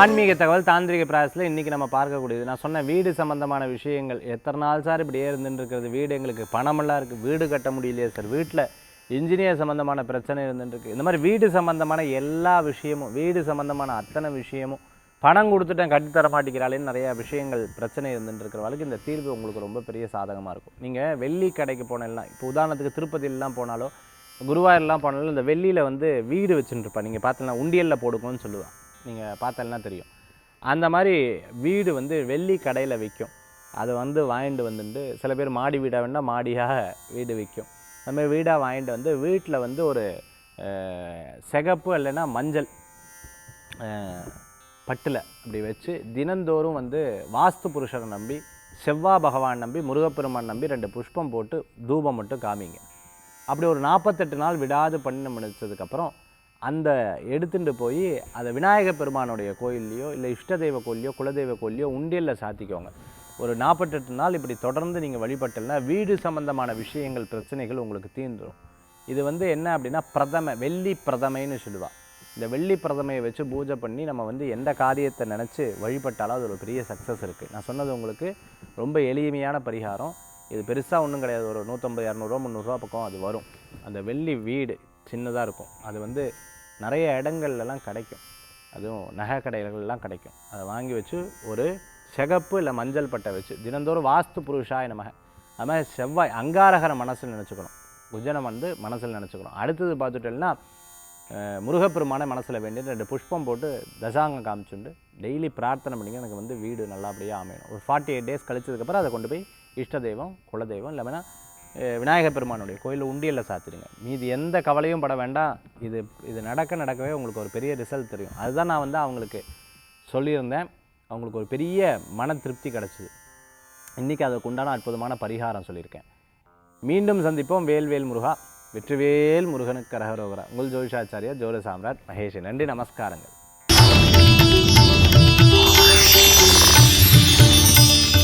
ஆன்மீக தகவல் தாந்திரிக பிராயசத்தில் இன்றைக்கி நம்ம பார்க்கக்கூடியது. நான் சொன்ன வீடு சம்பந்தமான விஷயங்கள் எத்தனை நாள் சார் இப்படியே இருந்துட்டு இருக்கிறது? வீடு எங்களுக்கு பணமெல்லாம் இருக்குது வீடு கட்ட முடியலையே சார். வீட்டில் இன்ஜினியர் சம்மந்தமான பிரச்சனை இருந்துட்டு இருக்கு. இந்த மாதிரி வீடு சம்மந்தமான எல்லா விஷயமும் வீடு சம்மந்தமான அத்தனை விஷயமும் பணம் கொடுத்துட்டேன் கட்டித்தர மாட்டேங்கிறாளேன்னு நிறையா விஷயங்கள் பிரச்சனை இருந்துட்டு வரைக்கும் இந்த தீர்வு உங்களுக்கு ரொம்ப பெரிய சாதகமாக இருக்கும். நீங்கள் வெள்ளி கடைக்கு போனெல்லாம் இப்போ உதாரணத்துக்கு திருப்பதியிலலாம் போனாலோ குருவாயூர்லாம் போனாலும் இந்த வெள்ளியில் வந்து வீடு வச்சுட்டுருப்பா நீங்கள் பார்த்தீங்கன்னா உண்டியலில் போடுங்கன்னு சொல்லுவாள் நீங்கள் பார்த்தேன்னா தெரியும். அந்த மாதிரி வீடு வந்து வெள்ளி கடையில் விற்கும் அதை வந்து வாங்கிட்டு வந்துட்டு சில பேர் மாடி வீடாக வேணால் மாடியாக வீடு விற்கும் அந்த வீடாக வாங்கிட்டு வந்து வீட்டில் வந்து ஒரு சிகப்பு இல்லைன்னா மஞ்சள் பட்டில் அப்படி வச்சு தினந்தோறும் வந்து வாஸ்து புருஷரை நம்பி செவ்வாய் பகவான் நம்பி முருகப்பெருமான் நம்பி ரெண்டு புஷ்பம் போட்டு தூபம் மட்டும் காமிங்க. அப்படி ஒரு நாற்பத்தெட்டு நாள் விடாது பண்ணி முடிச்சதுக்கப்புறம் அந்த எடுத்துட்டு போய் அதை விநாயகர் பெருமானுடைய கோயில்லையோ இல்லை இஷ்ட தெய்வ கோயிலையோ குலதெய்வ கோயிலையோ உண்டியலில் சாத்திக்கோங்க. ஒரு நாற்பத்தெட்டு நாள் இப்படி தொடர்ந்து நீங்கள் வழிபட்டலைன்னா வீடு சம்பந்தமான விஷயங்கள் பிரச்சனைகள் உங்களுக்கு தீர்ந்துடும் இது வந்து என்ன அப்படின்னா பிரதம வெள்ளி பிரதமைன்னு சொல்லுவாள் இந்த வெள்ளி பிரதமையை வச்சு பூஜை பண்ணி நம்ம வந்து எந்த காரியத்தை நினச்சி வழிபட்டாலும் அது ஒரு பெரிய சக்ஸஸ் இருக்குது நான் சொன்னது உங்களுக்கு ரொம்ப எளிமையான பரிகாரம். இது பெருசாக ஒன்றும் கிடையாது. ஒரு நூற்றம்பது இரநூறுவா முந்நூறுரூவா பக்கம் அது வரும். அந்த வெள்ளி வீடு சின்னதாக இருக்கும். அது வந்து நிறைய இடங்கள்லலாம் கிடைக்கும். அதுவும் நகை கடைகள்லாம் கிடைக்கும். அதை வாங்கி வச்சு ஒரு சிகப்பு இல்லை மஞ்சள் பட்டை வச்சு தினந்தோறும் வாஸ்து புருஷாய் நமக. அது மாதிரி செவ்வாய் அங்காரகர மனசில் நினச்சிக்கணும். குஜனம் வந்து மனசில் நினச்சிக்கணும். அடுத்தது பார்த்துட்டோம்னா முருகப்பெருமான மனசில் வேண்டி ரெண்டு புஷ்பம் போட்டு தசாங்கம் காமிச்சுண்டு டெய்லி பிரார்த்தனை பண்ணிங்க எனக்கு வந்து வீடு நல்லபடியாக அமையணும். ஒரு ஃபார்ட்டி எயிட் டேஸ் கழிச்சதுக்கப்புறம் அதை கொண்டு போய் இஷ்ட தெய்வம் குலதெய்வம் இல்லைன்னா விநாயகர் பெருமானுடைய கோயிலில் உண்டியலில் சாத்திடுங்க. மீதி எந்த கவலையும் பட வேண்டாம். இது இது நடக்க நடக்கவே உங்களுக்கு ஒரு பெரிய ரிசல்ட் தெரியும். அதுதான் நான் வந்து அவங்களுக்கு சொல்லியிருந்தேன். அவங்களுக்கு ஒரு பெரிய மன திருப்தி கிடச்சிது. இன்றைக்கி அதுக்கு உண்டான அற்புதமான பரிகாரம் சொல்லியிருக்கேன். மீண்டும் சந்திப்போம். வேல்வேல் முருகா வெற்றிவேல் முருகனுக்கு கரகரோகரா. உங்கள் ஜோதிஷாச்சாரியா ஜோதி சாம்ராட் மகேஷ். நன்றி நமஸ்காரங்கள்.